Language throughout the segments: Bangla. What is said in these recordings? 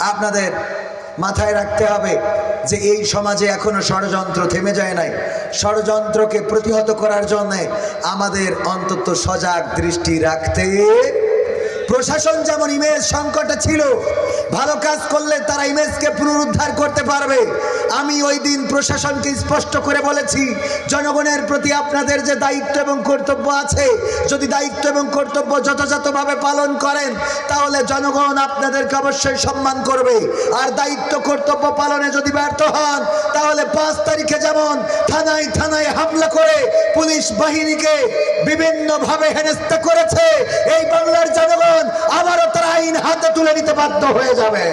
আপনাদের মাথায় রাখতে হবে যে এই সমাজে এখনও ষড়যন্ত্র থেমে যায় নাই। ষড়যন্ত্রকে প্রতিহত করার জন্যে আমাদের অন্তত সজাগ দৃষ্টি রাখতে প্রশাসন যেমন ইমেজ সংকটে ছিল, ভালো কাজ করলে তারা ইমেজকে পুনরুদ্ধার করতে পারবে। আমি ওই দিন প্রশাসনকে স্পষ্ট করে বলেছি, জনগণের প্রতি আপনাদের যে দায়িত্ব এবং কর্তব্য আছে, যদি দায়িত্ব এবং কর্তব্য যথাযথভাবে পালন করেন, তাহলে জনগণ আপনাদেরকে অবশ্যই সম্মান করবে। আর দায়িত্ব কর্তব্য পালনে যদি ব্যর্থ হন, তাহলে পাঁচ তারিখে যেমন থানায় থানায় হামলা করে পুলিশ বাহিনীকে বিভিন্নভাবে হেনস্থা করেছে, এই বাংলার আইন হাতে তুলে নিতে বাধ্য হয়ে যাবে।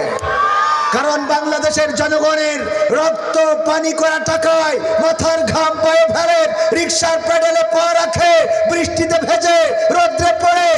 কারণ বাংলাদেশের জনগণের রক্ত, পানি করা টাকায় মাথার ঘাম পায়ে ফেলে, রিক্সার প্যাডেলে পা রাখে, বৃষ্টিতে ভেজে রোদ্রে পড়ে,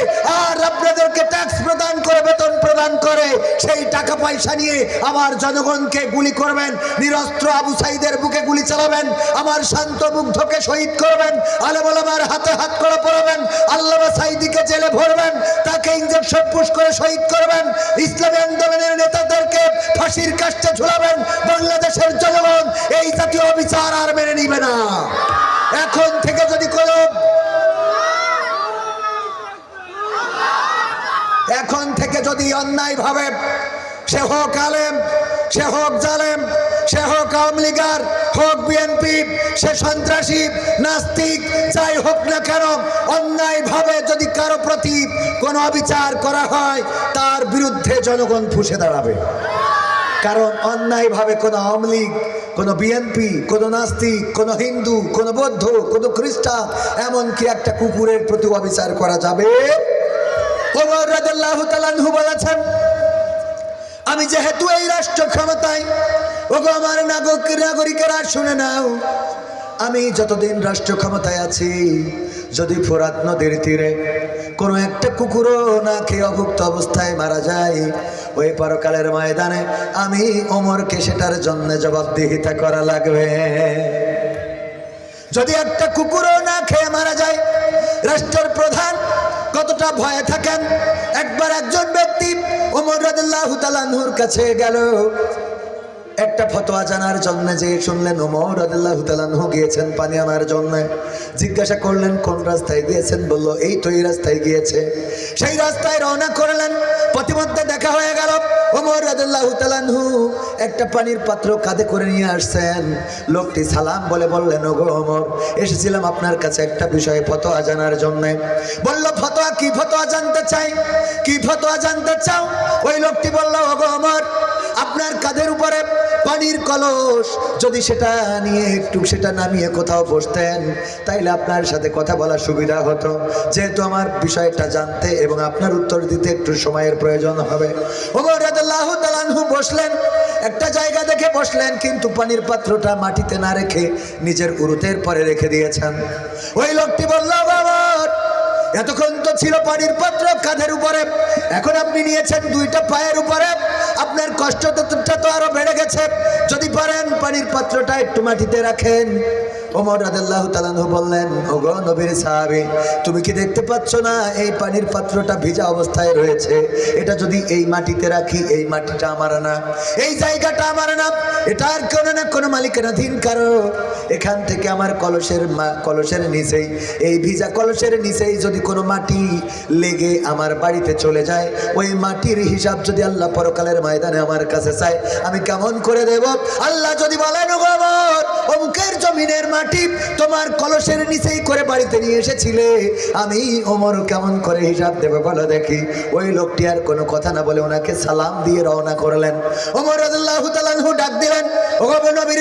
আর আপনাদেরকে ট্যাক্স প্রদান করে, বেতন প্রদান করে, সেই টাকা পয়সা নিয়ে আমার জনগণকে গুলি করবেন, নিরস্ত্র আবু সাইদের বুকে গুলি চালাবেন, আমার শান্ত মুগ্ধকে শহীদ করবেন, আলেম আলমার হাতে হাত করে পড়াবেন আল্লাহ সাইদিকে জেলে ভরবেন, তাকে ইঞ্জেকশন পুশ করে শহীদ করবেন, ইসলামী আন্দোলনের নেতাদেরকে ফাঁসির কাষ্টে ঝুলাবেন বাংলাদেশের জনগণ। এই জাতীয় বিচার আর মেনে নিবে না। এখন থেকে যদি কোনো এখন থেকে যদি অন্যায় ভাবে সে হোক আলেম, সে হোক জালেম, সে হোক আওয়ামী লীগার, হোক বিএনপি, সে সন্ত্রাসী, নাস্তিক, যাই হোক না কেন অন্যায় ভাবে যদি কারও প্রতি কোনো অবিচার করা হয়, তার বিরুদ্ধে জনগণ ফুসে দাঁড়াবে। কারণ অন্যায়ভাবে কোনো আওয়ামী লীগ, কোনো বিএনপি কোনো নাস্তিক, কোনো হিন্দু, কোনো বৌদ্ধ, কোনো খ্রিস্টান, এমনকি একটা কুকুরের প্রতি অবিচার করা যাবে? বলেছেন, আমি যেহেতু এই রাষ্ট্র ক্ষমতায়, ওগো আমার নাগরিক, নাগরিকেরা শুনে নাও, আমি যতদিন রাষ্ট্র ক্ষমতায় আছি, যদি ফোরাত নদীর তীরে কোনো একটা কুকুরও না খেয়ে অভুক্ত অবস্থায় মারা যায়। ওই পরকালের ময়দানে আমি ওমরকে সেটার জন্য জবাবদিহিতা করা লাগবে। যদি একটা কুকুরও না খেয়ে মারা যায়, রাষ্ট্রের প্রধান কতটা ভয়ে থাকেন? একবার একজন ব্যক্তি ওমর রাদিল্লাহু তাআলার কাছে গেল। একটা ফতোয়া জানার জন্য যে শুনলেন ওমর রাদিল্লাহু তাআলাহু গিয়েছেন পানি আনার জন্য। জিজ্ঞাসা করলেন, কোন রাস্তায় গিয়েছেন? বলল, এই তো এই রাস্তায় গিয়েছে। সেই রাস্তায় রওনা করলেন। প্রতিমধ্যে দেখা হয়ে গেল ওমর রাদিল্লাহু তাআলাহু একটা পানির পাত্র কাঁধে করে নিয়ে আসছেন। লোকটি সালাম বলে বললেন, ওগো ওমর এসেছিলাম আপনার কাছে একটা বিষয়ে ফতোয়া জানার জন্য। বলল, ফতোয়া কি ফতোয়া জানতে চাই? কি ফতোয়া জানতে চাও? ওই লোকটি বলল, ওগো ওমর আপনার কাঁধের উপরে পানির কলস। যদি সেটা নিয়ে একটু সেটা নামিয়ে কোথাও বসতেন, তাইলে আপনার সাথে কথা বলার সুবিধা হতো। যেহেতু আমার বিষয়টা জানতে এবং আপনার উত্তর দিতে একটু সময়ের প্রয়োজন হবে। বসলেন, একটা জায়গা দেখে বসলেন, কিন্তু পানির পাত্রটা মাটিতে না রেখে নিজের উরুতের পরে রেখে দিয়েছেন। ওই লোকটি বলল, বাবা এতক্ষণ তো ছিল পানির পাত্র কাঁধের উপরে। এখন আপনি নিয়েছেন দুইটা পায়ের উপরে। আপনার কষ্টটা তো আরও বেড়ে গেছে। যদি পারেন, পানির পাত্রটা একটু মাটিতে রাখেন। ওমর রাদিয়াল্লাহু তাআলাহু বললেন, ওগো নবীর সাহাবী, তুমি কি দেখতে পাচ্ছ না এই পানির পাত্রটা ভিজা অবস্থায় রয়েছে? এটা যদি এই মাটিতে রাখি, এই মাটিটা আমার না। এই জায়গাটা আমার না। আর কোনো না কোনো মালিকানাধীন কারও। এখান থেকে আমার কলসের কলসের নিচেই, এই ভিজা কলসের নিচেই যদি কোনো মাটি লেগে আমার বাড়িতে চলে যায়, ওই মাটির হিসাব যদি আল্লাহ পরকালের ময়দানে আমার কাছে চায়, আমি কেমন করে দেব? আল্লাহ যদি বলেন, "ওগো আমার অমুকের জমিনের মাটি তোমার কলসের নিচেই করে বাড়িতে নিয়ে এসেছিলে। আমি ওমর কেমন করে হিসাব দেবে বলো দেখি। ওই লোকটি আর কোনো কথা না বলে ওনাকে সালাম দিয়ে রওনা করলেন। ওমর রাদিয়াল্লাহু তাআলা আনহু ডাক দিলেন, ওগো নবীর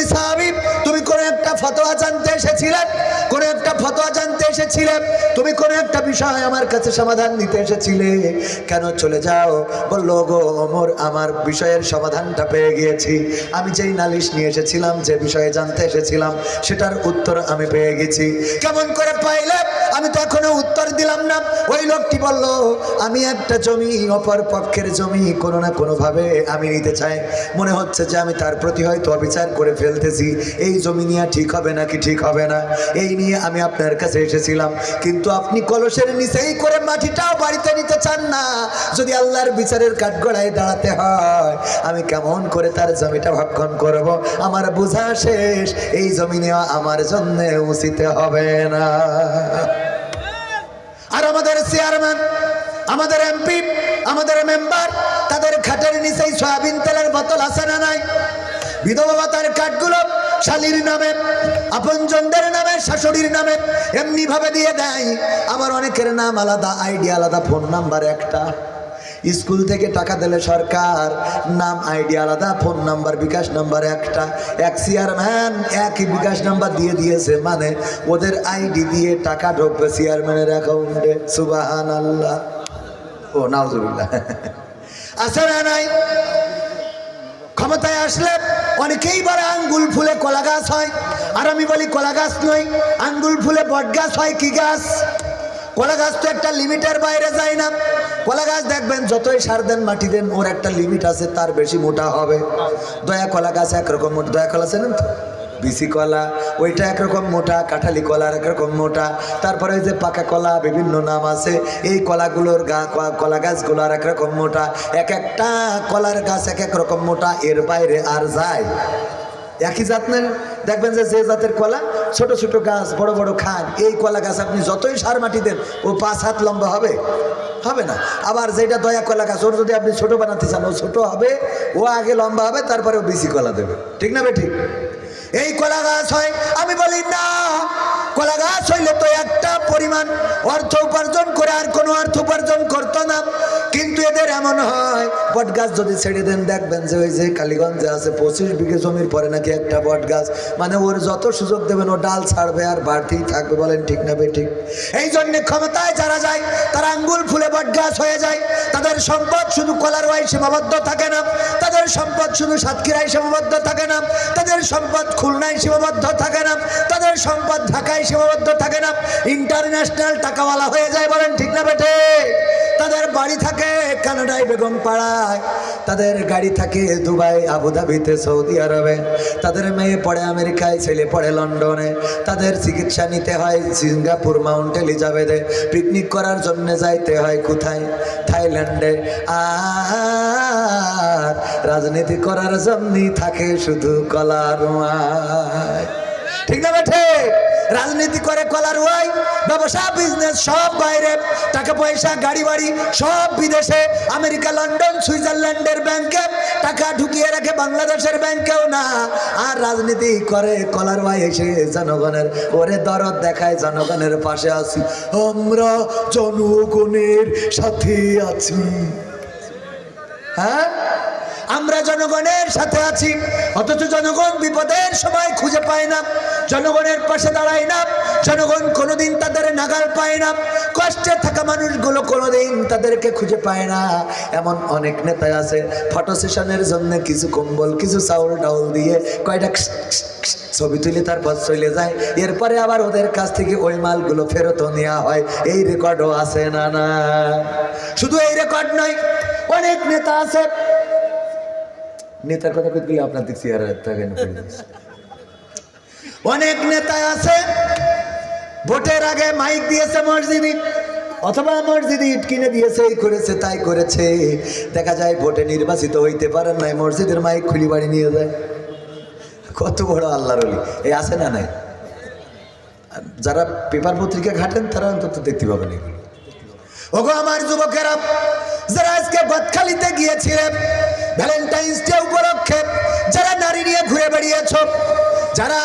তুমি কোন একটা ফতোয়া জানতে এসেছিলেন কোন একটা ফতোয়া জানতে এসেছিলেন তুমি কোন একটা বিষয় আমার কাছে সমাধান দিতে এসেছিলে? কেন চলে যাও? বলল গো ওমর, আমার বিষয়ের সমাধানটা পেয়ে গিয়েছি। আমি যেই নালিশ নিয়ে এসেছিলাম, যে বিষয়ে জানতে এসেছিলাম সেটার উত্তর আমি পেয়ে গেছি। কেমন করে পাইলে? আমি তো এখনও উত্তর দিলাম না। ওই লোকটি বলল, আমি একটা জমি, অপর পক্ষের জমি কোনো না কোনোভাবে আমি নিতে চাই। মনে হচ্ছে যে আমি তার প্রতি হয়তো অবিচার করে ফেলতেছি। এই জমি নিয়ে ঠিক হবে নাকি ঠিক হবে না? এই নিয়ে আমি আপনার কাছে এসেছিলাম। কিন্তু আপনি কলসের নিচেই করে মাটিটাও বাড়িতে নিতে চান না। যদি আল্লাহর বিচারের কাঠগড়ায় দাঁড়াতে হয়, আমি কেমন করে তার জমিটা ভক্ষণ করব? আমার বোঝা শেষ। এই জমিনে আমার জন্য উচিত হবে না। আর আমাদের চেয়ারম্যান, আমাদের এমপি, আমাদের মেম্বার, তাদের খাটের নিচেই সয়াবিন তেলের বোতল আছে না নাই? বিধবা ভাতার কাঠগুলো শালির নামে, আপনজনদের নামে, শাশুড়ির নামে এমনি ভাবে দিয়ে দেয়। আমার অনেকের নাম আলাদা, আইডিয়া আলাদা, ফোন নাম্বার একটা। স্কুল থেকে টাকা দিলে সরকার। নাম, আইডি আলাদা, ফোন নাম্বার, বিকাশ নাম্বার একটা। এক চেয়ারম্যান একই বিকাশ নাম্বার দিয়ে দিয়েছে। মানে ওদের আইডি দিয়ে টাকা ঢুকবে চেয়ারম্যানের অ্যাকাউন্টে। সুবাহান আল্লাহ ও, নাউজুবিল্লাহ। আছে না নাই? ক্ষমতায় আসলে অনেকেই বলে আঙ্গুল ফুলে কলা গাছ হয়। আর আমি বলি কলা গাছ নয় আঙ্গুল ফুলে বট গাছ হয় কি গাছ? কলা গাছ তো একটা লিমিটের বাইরে যায় না। কলা গাছ দেখবেন, যতই সার দেন, মাটি দেন, ওর একটা লিমিট আছে, তার বেশি মোটা হবে। দয়া কলা গাছ একরকম দয়া কলা চেনেন তো? বিসি কলা, ওইটা একরকম মোটা, কাঁঠালি কলা একরকম মোটা। তারপরে ওই যে পাকা কলা, বিভিন্ন নাম আছে। এই কলাগুলোর গা কলা গাছগুলো আর একরকম মোটা। এক একটা কলার গাছ এক এক রকম মোটা, এর বাইরে আর যায়। একই জাত নেন দেখবেন যে যে জাতের কলা, ছোট ছোট গাছ, বড় বড় খান এই কলা গাছ আপনি যতই সার মাটি দেন, ও পাঁচ হাত লম্বা হবে। হবে না। আবার যেটা দয়া কলা গাছ, ওর যদি আপনি ছোট বানাতে চান, ও ছোট হবে, ও আগে লম্বা হবে, তারপরে ও বেশি কলা দেবে। ঠিক না বে ঠিক এই কলা গাছ হয়, আমি বলি না কলা গাছ হইলে তো একটা পরিমাণ অর্থ উপার্জন করে আর কোনো অর্থ উপার্জন করতো না। কিন্তু এদের এমন হয়, বট গাছ যদি ছেড়ে দেন, দেখবেন যে ওই যে কালীগঞ্জে আছে, পঁচিশ বিঘে জমির পরে নাকি একটা বট গাছ। মানে ওর যত সুযোগ দেবেন, ও ডাল ছাড়বে আর বাড়তেই থাকবে, বলেন ঠিক না ঠিক এই জন্য ক্ষমতায় যারা যায়, তারা আঙ্গুল ফুলে বট গাছ হয়ে যায়। তাদের সম্পদ শুধু কলার ওয়াই সীমাবদ্ধ থাকে না। তাদের সম্পদ শুধু সাতক্ষীরায় সীমাবদ্ধ থাকে না। তাদের সম্পদ খুলনায় সীমাবদ্ধ থাকে না। তাদের সম্পদ ঢাকায় সীমাবদ্ধ থাকে না। ইন্টারন্যাশনাল টাকাওয়ালা হয়ে যায় বলেন, ঠিক না বেটে তাদের বাড়ি থাকে কানাডায় বেগম পাড়ায় তাদের গাড়ি থাকে দুবাই, আবুধাবিতে, সৌদি আরবে। তাদের মেয়ে পড়ে আমেরিকায়, ছেলে পড়ে লন্ডনে। তাদের চিকিৎসা নিতে হয় সিঙ্গাপুর মাউন্ট এলিজাবেথে। পিকনিক করার জন্য যাইতে হয় কোথায়? থাইল্যান্ডে। আর রাজনীতি করার জন্যই থাকে শুধু কলার ঠিক না বেঠে? রাজনীতি করে কলার ওয়াই, ব্যবসা বিজনেস সব বাইরে। টাকা পয়সা, গাড়ি বাড়ি, সব বিদেশে। আমেরিকা, লন্ডন, সুইজারল্যান্ডের ব্যাংকে টাকা ঢুকিয়ে রাখে, বাংলাদেশের ব্যাংকেও না। আর রাজনীতি করে কলার ওয়াই এসে জনগণের, ওরে দরদ দেখায় জনগণের পাশে আছি। আমরা জনগণের সাথে আছি। হ্যাঁ? আমরা জনগণের সাথে আছি, অথচ জনগণ বিপদের সময় খুঁজে পায় না। জনগণের পাশে দাঁড়ায় না, জনগণ কোনোদিন তাদের নাগাল পায় না। কষ্টে থাকা মানুষগুলো কোনোদিন তাদেরকে খুঁজে পায় না। এমন অনেক নেতা আছে, ফটো সেশনের জন্য কিছু কম্বল, কিছু চাউল ডাউল দিয়ে কয়টা ছবি তুলে তারপর চলে যায়। এরপরে আবার ওদের কাছ থেকে ওই মালগুলো ফেরতও নেওয়া হয়। এই রেকর্ডও আছে না না? শুধু এই রেকর্ড নয়, অনেক নেতা আছে নেতার কথা কইতে গেলে আপনার দেখছি আর থাকেন অনেক নেতা আছে, ভোটের আগে মাইক দিয়েছে মসজিদে, অথবা মসজিদে ইট কিনে দিয়েছে, এই করেছে, তাই করেছে। দেখা যায় ভোটে নির্বাচিত হইতে পারেন নাই, মসজিদের মাইক খুলি বাড়ি নিয়ে যায়। কত বড় আল্লাহর এই আছে না নাই? যারা পেপার পত্রিকা ঘাটেন, তারা অন্তত দেখতে পাবেন এগুলো। ওগো আমার যুবকেরা, যারা আজকে বদখালিতে গিয়েছিলেন ভ্যালেন্টাইন্স ডে উপলক্ষে যারা নারী নিয়ে ঘুরে বেড়িয়েছ যারা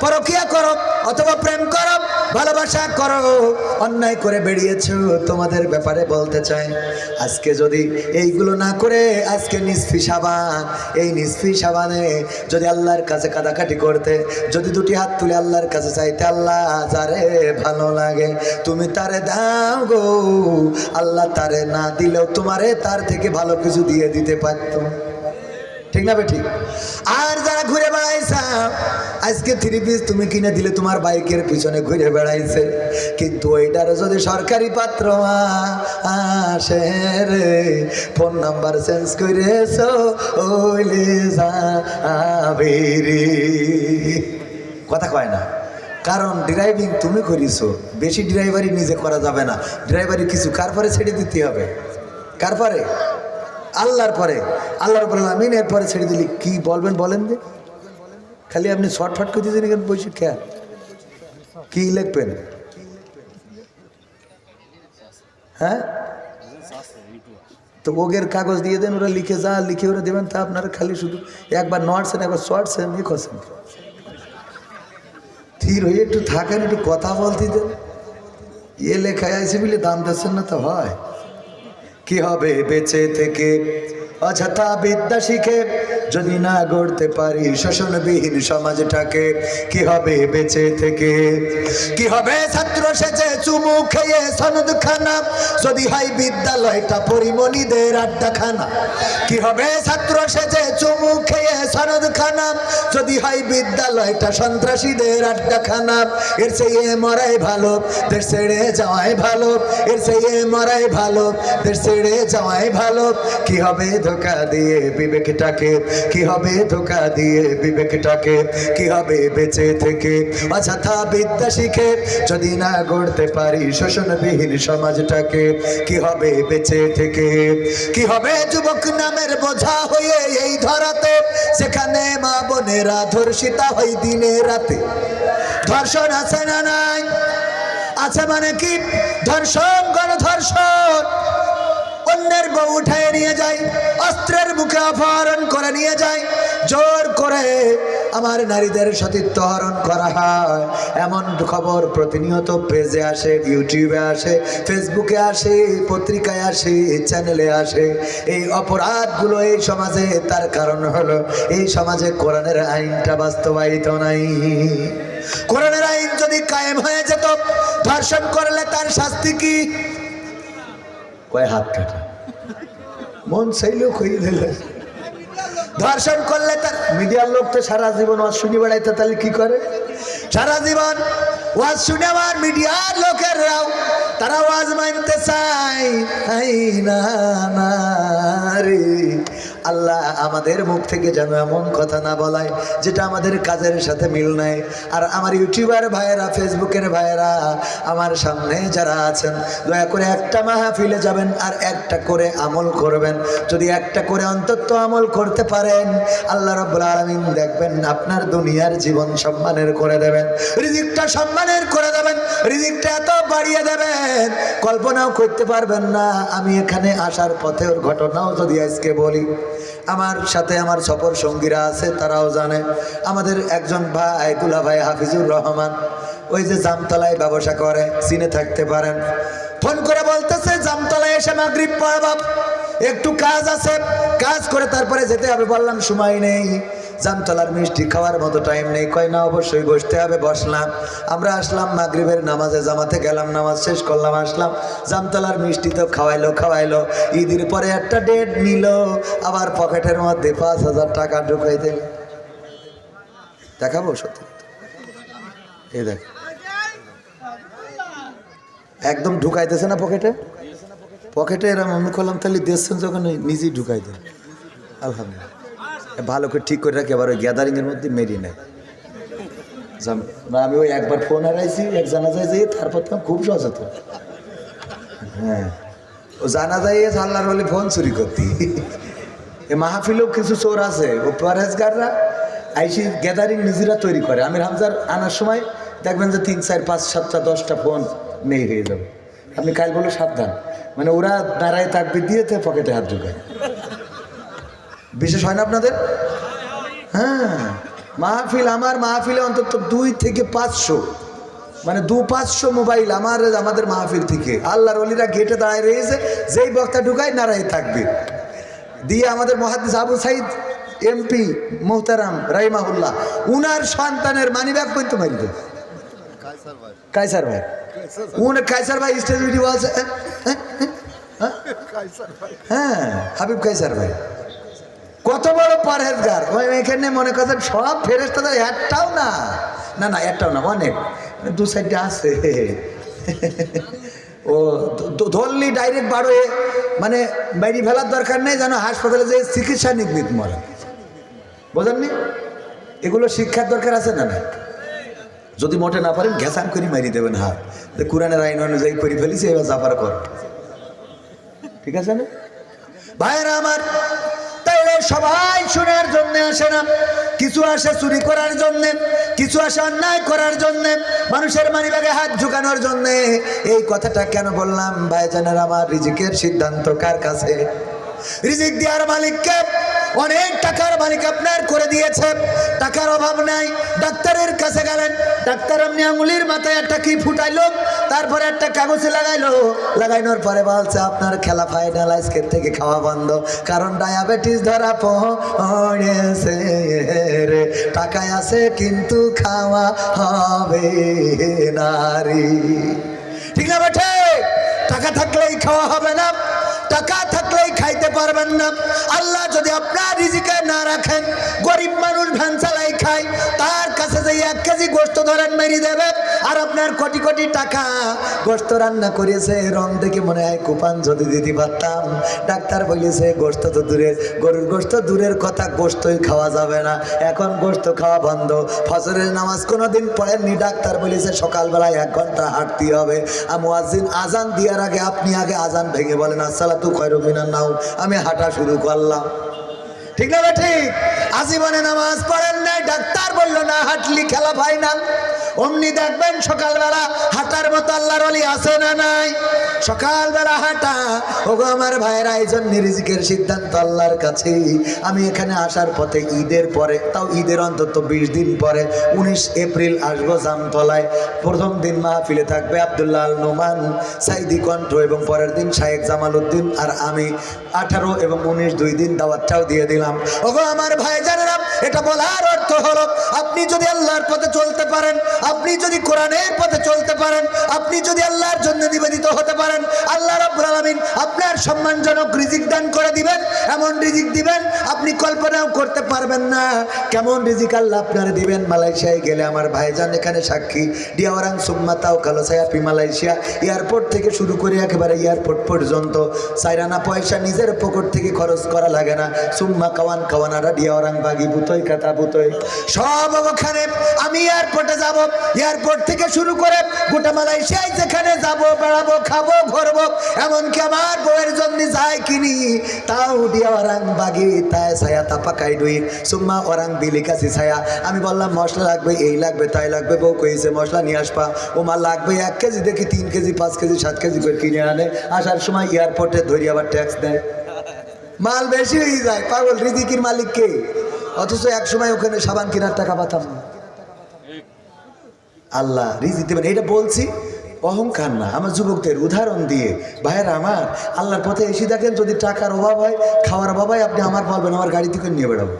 পরকিয়া করো অথবা প্রেম করো, ভালোবাসা করো, অন্যায় করে বেরিয়েছ, তোমাদের ব্যাপারে বলতে চাই। আজকে যদি এইগুলো না করে, আজকে নিসফি সাবান। এই নিসফি সাবানে যদি আল্লাহর কাছে কাদাকাটি করতে, যদি দুটি হাত তুলে আল্লাহর কাছে চাইতে আল্লাহ যারে ভালো লাগে, তুমি তারে দাও গো। আল্লাহ তারে না দিলেও তোমারে তার থেকে ভালো কিছু দিয়ে দিতে পারতো। ঠিক না বে ঠিক? আর যারা ঘুরে বেড়াইছা আজকে থ্রি পিস তুমি কিনে দিলে তোমার বাইকের পিছনে ঘুরে বেড়াইছে। কিন্তু ওইটার যদি সরকারি পাত্র আসে রে ফোন নাম্বার চেঞ্জ করেছ কথা কয় না। কারণ ড্রাইভিং তুমি করিছো, বেশি ড্রাইভারি নিজে করা যাবে না। ড্রাইভারি কিছু কার পরে ছেড়ে দিতে হবে? কার পরে? আল্লাহর পরে। আল্লাহর পরে আমিন এরপরে ছেড়ে দিলি কি বলবেন বলেন যে? খালি আপনি শর্টফট করে দিয়েছেন এখানে বসে খেয়াল। কি লিখবেন? হ্যাঁ? তো ওগের কাগজ দিয়ে দেন, ওরা লিখে যা লিখে ওরা দেবেন, তা আপনারা খালি শুধু একবার নটসেন একবার শর্টসেন লিখছেন স্থির হয়ে একটু থাকেন, একটু কথা বলতে দেন। এ লেখায় আছে বলে দাম দিচ্ছেন না তো হয়। কি হবে বেঁচে থেকে? অযথা বিদ্যা শিখে যদি না গড়তে পারি শোষণবিহীন সমাজটাকে, কি হবে বেঁচে থেকে? কি হবে ছাত্র সেজে চুমু খেয়ে সনদ খানা যদি হয় বিদ্যালয়টা পরিমণিদের আড্ডা খানা কি হবে ছাত্র সেজে চুমু খেয়ে সনদ খানা যদি হয় বিদ্যালয়টা সন্ত্রাসীদের আড্ডাখানা। এর চেয়ে মরাই ভালো, দেশ ছেড়ে যাওয়াই ভালো। এর চেয়ে মরাই ভালো, দেশ ছেড়ে যাওয়াই ভালো। কি হবে ধোকা দিয়ে বিবেকটাকে, কি হবে ধোকা দিয়ে বিবেকটাকে, কি হবে বেঁচে থেকে? অযথা বিদ্যা শিখে যদি না গড়তে পারি শোষণবিহীন সমাজটাকে, কি হবে বেঁচে থেকে? কি হবে যুবক নামের বোঝা হয়ে এই ধরাতে সেখানে মা বোনেরা ধর্ষিতা হয় দিনে রাতে? ধর্ষণ আছে না নাই? আছে মানে কি? ধর্ষণ, গণধর্ষণ। অন্যের বউ উঠায় নিয়ে যায়, অস্ত্রের মুখে অপহরণ করে নিয়ে যায়, জোর করে আমার নারীদের সতীত্ব হরণ করা হয়। এমন খবর প্রতিনিয়ত পেজে আসে, ইউটিউবে আসে, ফেসবুকে আসে, পত্রিকায় আসে, চ্যানেলে আসে। এই অপরাধগুলো এই সমাজে, তার কারণ হলো, এই সমাজে কোরআনের আইনটা বাস্তবায়িত নাই। কোরআনের আইন যদি কায়েম হয়ে যেত, ধর্ষণ করলে তার শাস্তি কি? কয় হাত কাটা। মন চাইলেও খুঁজে দিল। ধর্ষণ করলে তার মিডিয়ার লোক তো সারা জীবন ওয়াজ শুনি বেড়াইতে, তাহলে কি করে? সারা জীবন ওয়াজ শুনে আমার মিডিয়ার লোকেরাও তারা ওয়াজ মানতে না না রে। আল্লাহ আমাদের মুখ থেকে যেন এমন কথা না বলায়, যেটা আমাদের কাজের সাথে মিল নাই। আর আমার ইউটিউবার ভাইয়েরা, ফেসবুকের ভাইয়েরা, আমার সামনে যারা আছেন, দয়া করে একটা মাহফিলে যাবেন আর একটা করে আমল করবেন। যদি একটা করে অন্তত আমল করতে পারেন, আল্লাহ রব্বুল আলমিন দেখবেন আপনার দুনিয়ার জীবন সম্মানের করে দেবেন। রিজিকটা সম্মানের করে দেবেন, রিজিকটা এত বাড়িয়ে দেবেন। কল্পনাও করতে পারবেন না, আমি এখানে আসার পথে ওর ঘটনাও যদি আজকে বলি। আমার সাথে আমার সফর সঙ্গীরা আছে, তারাও জানে। আমাদের একজন ভাই দুলা ভাই হাফিজুর রহমান, ওই যে জামতলায় ব্যবসা করে, চিনে থাকতে পারেন। ফোন করে বলতেছে, জামতলায় এসে মাগরিব পড়াবাব একটু কাজ আছে। কাজ করে তারপরে যেতে হবে, বললাম, সময় নেই। জামতলার মিষ্টি খাওয়ার মতো টাইম নেই। কয়, না, অবশ্যই বসতে হবে, বসলাম। আমরা আসলাম, মাগরিবের নামাজে জামাতে গেলাম, নামাজ শেষ করলাম, আসলাম। জামতলার মিষ্টি তো খাওয়াইলো খাওয়াইলো। ঈদের পরে একটা ডেট নিল, আবার পকেটের মধ্যে পাঁচ হাজার টাকা ঢুকাই দিল। দেখাবো সত্যি এই দেখ। একদম ঢুকাইতেছে না পকেটে? পকেটে এরম আমি করলাম তাহলে দেখছেন যখন, নিজেই ঢুকাই দেন। আলহামদুলিল্লাহ। ভালো করে ঠিক করে রাখি, আবার ওই গ্যাদারিংয়ের মধ্যে মেরি নেয়। না আমি ওই একবার ফোন হারাইছি, এক জানা যায় যে তারপর তো খুব সচেতন। হ্যাঁ। ও জানা যায় যে আল্লাহর বলে ফোন চুরি করতি। এ মাহফিলেও কিছু চোর আছে, ও পরেজগাররা আইসি গ্যাদারিং নিজেরা তৈরি করে। আমি রামজার আনার সময় দেখবেন যে তিন, চার, পাঁচ, সাতটা, দশটা ফোন নেই হয়ে যাবে। আপনি কাল বলে সাবধান। মানে ওরা দাঁড়ায় তাকবি দিয়ে পকেটে হাত ঢুকায়। বিশেষ হয় না আপনাদের? হ্যাঁ। মাহফিল আমার মাহফিলে অন্তত দুই থেকে পাঁচশো। মানে দু পাঁচশো মোবাইল আমার আমাদের মাহফিল থেকে। আল্লাহর অলিরা গেটে দাঁড়ায় রয়েছে যেই বক্তা ঢুকায় নারায় থাকবে। দিয়ে আমাদের মহাদিস আবু সাইদ এমপি মোহতারাম রাইমাহুল্লাহ উনার সন্তানের মানি ব্যাগ পর্যন্ত মারি দেয় কাইসার ভাই। উন কাইসার ভাই স্টেজ ভিডিও আছে। হ্যাঁ, হ্যাঁ, হ্যাঁ, হ্যাঁ হাবিব কাইসার ভাই। কত বড় পরহেজগার। ওই এখানে মনে করছেন সব ফেরেস্তা তো একটাও না। না না, একটাও না, অনেক। দু সাইডে আছে। ও ধরলি ডাইরেক্ট বারো মানে বাইরে ফেলার দরকার নেই যেন হাসপাতালে যে চিকিৎসা নিগমিত মরে বোঝেননি? এগুলো শিক্ষার দরকার আছে না না? যদি মোটে না পারেন ঘেসান করে মারি দেবেন হাত। কোরআনের আইন অনুযায়ী করে ফেলিছি, এবার জাফার কর। ঠিক আছে না? ভাইয়েরা আমার তাইলে সবাই শোনার জন্য আসে না। কিছু আসে চুরি করার জন্যে, কিছু আসে অন্যায় করার জন্যে, মানুষের মানি ব্যাগে হাত ঝুঁকানোর জন্যে। এই কথাটা কেন বললাম, ভাইজানের আমার রিজিকের সিদ্ধান্ত কার কাছে? রিজিক দেওয়ার মালিককে অনেক টাকার মালিক আপনার করে দিয়েছে। টাকার অভাব নাই। ডাক্তারের কাছে গেলেন। ডাক্তার আপনি আঙুলির মাথায় একটা কি ফুটাইলো? তারপরে একটা কাগজে লাগাইলো। লাগাইনোর পরে বলছে, আপনার খেলা ফাইনাল আজকের থেকে খাওয়া বন্ধ। কারণ ডায়াবেটিস ধরা পড়েছে রে। টাকায় আছে কিন্তু খাওয়া হবে নারী ঠিক না বেঠে টাকা থাকলেই খাওয়া হবে না। টাকা পারবেন না। আল্লাহ যদি আপনার রিজিকে না রাখেন, গরিব মানুষ ভ্যান চালাই খায়, তার কাছে যে এক কেজি গোস্ত ধরেন মেরি দেবে, আর আপনার কোটি কোটি টাকা গোস্ত রান্না করেছে, রং দেখে মনে হয় কুপান যদি দিতে পারতাম। ডাক্তার বলেছে গোস্ত তো দূরের, গরুর গোস্ত দূরের কথা গোস্তই খাওয়া যাবে না। এখন গোস্ত খাওয়া বন্ধ। ফজরের নামাজ কোনোদিন পড়েননি, ডাক্তার বলেছে, সকালবেলায় এক ঘণ্টা হাঁটতে হবে। আর মুয়াজ্জিন আজান দেওয়ার আগে, আপনি আগে আজান ভেঙে বলেন, আসসালাতু খয়রুমিনা নাও আমি হাঁটা শুরু করলাম। ঠিক না ঠিক? আজীবনে নামাজ পড়েন নাই, ডাক্তার বলল, না, হাঁটলি খেলা ফাইনাল অমনি দেখবেন সকালবেলা হাঁটার মতো আল্লাহর আছে না নাই? সকালবেলা হাঁটা। ওগো আমার ভাইয়েরা, এই জন্য রিজিকের সিদ্ধান্ত আল্লাহর কাছে। আমি এখানে আসার পথে ঈদের পরে, তাও ঈদের অন্তত বিশ দিন পরে, উনিশ এপ্রিল আসব জামতলায়। প্রথম দিন মাহফিলে থাকবে আবদুল্লাহ নোমান, সাইদি কণ্ঠ এবং পরের দিন শাহেক জামাল উদ্দিন আর আমি। আঠারো এবং উনিশ দুই দিন দাওয়াতটাও দিয়ে দিলাম। ওগো আমার ভাই জানেন এটা বলার অর্থ হলো, আপনি যদি আল্লাহর পথে চলতে পারেন, আপনি যদি কোরআনের পথে চলতে পারেন, আপনি যদি আল্লাহর জন্য নিবেদিত হতে পারেন, আল্লাহ রাব্বুল আলামিন আপনার সম্মানজনক রিজিক দান করে দিবেন। এমন রিজিক দিবেন, আপনি কল্পনাও করতে পারবেন না। কেমন রিজিক আল্লাহ আপনার দিবেন? মালয়েশিয়ায় গেলে আমার ভাইজান এখানে সাক্ষী। ডিয়াওয়ারাং সুম্মাতাও কালোসায়া পি মালয়েশিয়া। এয়ারপোর্ট থেকে শুরু করে একেবারে এয়ারপোর্ট পর্যন্ত। সাইরানা পয়সা নিজের পকেট থেকে খরচ করা লাগে না। সুম্মা কাওয়ান কাওয়ানারা ডিয়াওয়ারাং বাগি সব ওখানে, আমি এয়ারপোর্টে যাব। এয়ারপোর্ট থেকে শুরু করে গোটা মালয়েশিয়ায় যেখানে যাব, বেড়াবো, খাব এমনকি আমার বউয়ের জন্য কিনি, তাও ডিয়াওয়ারাং বাগি তাই ছায়া ডুই সুম্মা ওরাং বিলি কাছি ছায়া। আমি বললাম, মশলা লাগবে, এই লাগবে, তাই লাগবে, বউ কইছে, মশলা নিয়ে আসবা। ও মা লাগবে এক কেজি, দেখি তিন কেজি, পাঁচ কেজি, সাত কেজি করে কিনে আনে। আসার সময় এয়ারপোর্টে ধরি আবার ট্যাক্স দেয়। মাল বেশি হয়ে যায়। পাগল, রিজিকির মালিক কে? অথচ এক সময় ওখানে সাবান কেনার টাকা পাতাম না। আল্লাহ, রিজিক দেবেন। এটা বলছি, অহংকার না। আমার যুবকদের উদাহরণ দিয়ে, ভাইয়েরা আমার, আল্লাহর পথে এসে দেখেন, যদি টাকার অভাব হয়, খাওয়ার অভাব হয়, আপনি আমার বলবেন আমার গাড়ি থেকে নিয়ে বেড়াবো।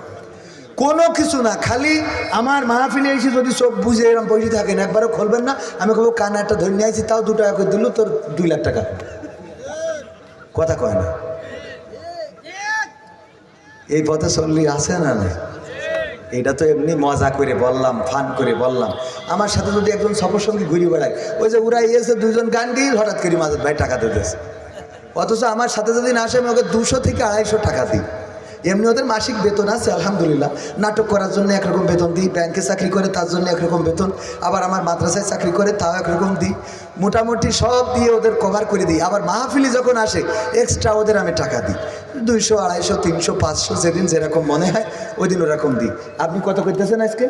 কোনো কিছু না, খালি আমার মাহফিলে এসে যদি চোখ বুঝে এরকম বসে থাকেন, একবারও খুলবেন না। আমি কবো কানা একটা ধরে নিয়ে আসি তাও দু টাকা করে দিল, তোর দুই লাখ টাকা। কথা কয় না। এই পথে চললি আছে না না এটা তো এমনি মজা করে বললাম, ফান করে বললাম। আমার সাথে যদি একজন সফর সঙ্গী ঘুরে বেড়ায়, ওই যে উড়াই এসে দুজন গান দিয়ে হঠাৎ করে মাঝে ভাই টাকা দিতেছে। অথচ আমার সাথে যদি না আসে, আমি ওকে দুশো থেকে আড়াইশো টাকা দিই। এমনি ওদের মাসিক বেতন আছে আলহামদুলিল্লাহ। নাটক করার জন্য একরকম বেতন দিই ব্যাংকে চাকরি করে তার জন্য একরকম বেতন আবার আমার মাদ্রাসায় চাকরি করে তাও একরকম দিই। মোটামুটি সব দিয়ে ওদের কভার করে দিই। আবার মাহফিলি যখন আসে এক্সট্রা ওদের আমি টাকা দিই। দুইশো আড়াইশো তিনশো পাঁচশো যেদিন যেরকম মনে হয় ওই দিন ওরকম দিই। আপনি কত করতেছেন আজকে?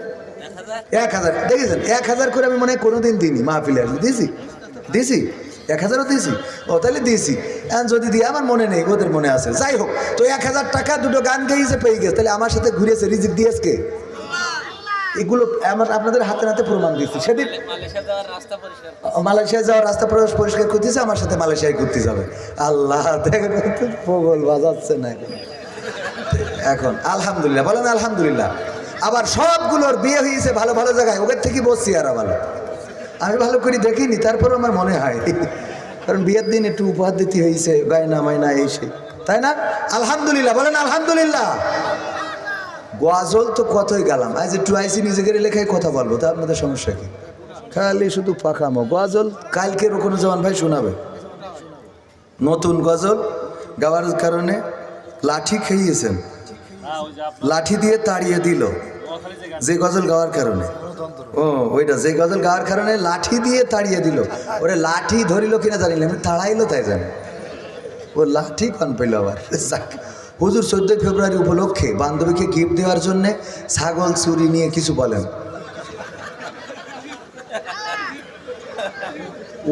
এক হাজার। দেখেছেন এক হাজার করে আমি মনে হয় কোনোদিন দিইনি মাহফিলে আসলে। দিয়েছি দিয়েছি এক হাজারও দিয়েছি? ও তাহলে দিয়েছি। যদি দিয়ে আমার মনে নেই ওদের মনে আছে। যাই হোক তো এক হাজার টাকা দুটো গান গেয়েছে পেয়ে গেছে। তাহলে আমার সাথে ঘুরেছে রিজিক দিয়েছে কে? এগুলো আমার আপনাদের হাতে হাতে প্রমাণ দিচ্ছি সেদিন মালয়েশিয়া যাওয়ার রাস্তা পরিষ্কার করতেছে আমার সাথে মালয়েশিয়ায় ঘুরতে যাবে। আল্লাহ দেখেন তো বাজাচ্ছে না এখন। এখন আলহামদুলিল্লাহ বলেন আলহামদুলিল্লাহ। আবার সবগুলোর বিয়ে হয়েছে ভালো ভালো জায়গায়। ওদের থেকে বসছি আর ভালো আমি ভালো করে দেখিনি তারপর আমার মনে হয়। কারণ বিয়ের দিন একটু উপহার দিতে হয়েছে গায়না মায়না এই সেই তাই না? আলহামদুলিল্লাহ, বলেন আলহামদুলিল্লাহ। গোয়াজল তো কতই গেলাম। আজ একটু আইসি নিজেকে লেখায় কথা বলব, তা আপনাদের সমস্যা কি? খালি শুধু পাকামো গজল কালকে রকম জওয়ান ভাই শোনাবে? নতুন গজল গাওয়ার কারণে লাঠি খেয়েছেন। লাঠি দিয়ে তাড়িয়ে দিল। যে গজল গাওয়ার কারণে। ও, ওইটা যে গজল গাওয়ার কারণে লাঠি দিয়ে তাড়িয়ে দিল। ওরে লাঠি ধরিল কিনা জানিল আমি তাড়াইলো তাই জানি। ও লাঠি কন পেল আবার হুজুর চোদ্দোই ফেব্রুয়ারি উপলক্ষে বান্ধবীকে গিফট দেওয়ার জন্যে ছাগল চুরি নিয়ে কিছু বলেন।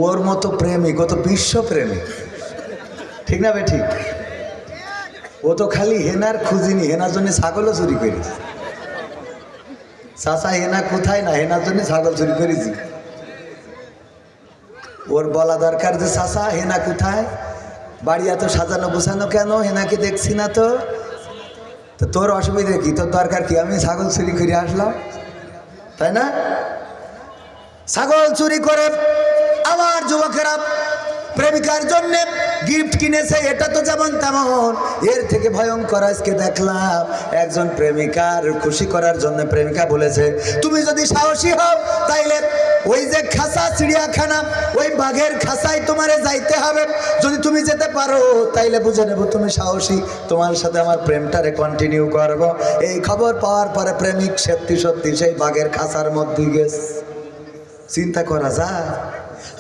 ওর মতো প্রেমিক ও তো বিশ্ব প্রেমিক ঠিক না বে ঠিক? ও তো খালি হেনার খুঁজিনি, হেনার জন্য ছাগলও চুরি করেছে। চাচা, হেনা কোথায় না? হেনার জন্য ছাগল চুরি করেছি। ওর বলা দরকার যে, চাচা, হেনা কোথায়? বাড়ি এত সাজানো গোছানো কেন? হেনাকে দেখছি না তো। তো তোর অসুবিধা কি? তোর দরকার কি? আমি ছাগল চুরি করে আসলাম। তাই না? ছাগল চুরি করে আমার যুবকেরা প্রেমিকার জন্য গিফট কিনেছে, এটা তো যেমন তেমন। এর থেকে ভয়ঙ্কর আজকে দেখলাম, একজন প্রেমিকার খুশি করার জন্য প্রেমিকা বলেছে, তুমি যদি সাহসী হও, তাইলে ওই যে খাসা চিড়িয়াখানা, ওই বাঘের খাসায় তোমারে যাইতে হবে। যদি তুমি যেতে পারো, তাইলে বুঝে নেব তুমি সাহসী। তোমার সাথে আমার প্রেমটারে কন্টিনিউ করব। এই খবর পাওয়ার পরে প্রেমিক সত্যি সত্যি সেই বাঘের খাসার মধ্যে গেছে। চিন্তা করা যায়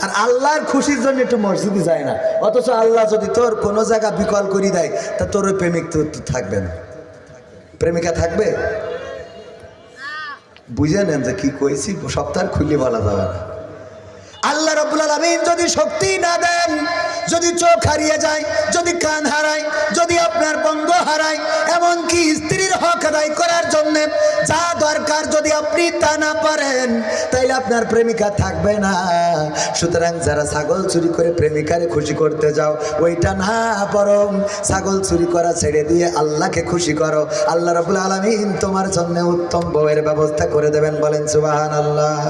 আর আল্লাহর খুশির জন্য একটু মসজিদে যায় না। অথচ আল্লাহ যদি তোর কোনো জায়গা বিকল করে দেয়, তা তোর ওই প্রেমিক তো থাকবে না। প্রেমিকা থাকবে? বুঝে নেন যে কি কইছি, সপ্তাহ খুললে বলা যাবে না। আল্লাহ রবুল্লা আলমিন যদি শক্তি না দেন যদি চোখ হারিয়ে যায়, যদি কান হারায়, যদি আপনার বঙ্গ হারায়, এমনকি স্ত্রীর হক আদায় করার জন্য যা দরকার যদি আপনি তা না পারেন, তাইলে আপনার প্রেমিকা থাকবে না। সুতরাং যারা ছাগল চুরি করে প্রেমিকারে খুশি করতে যাও, ওইটা না, বরং ছাগল চুরি করা ছেড়ে দিয়ে আল্লাহকে খুশি করো। আল্লাহ রবুল আলমিন তোমার জন্য উত্তম বউয়ের ব্যবস্থা করে দেবেন বলেন সুবাহান আল্লাহ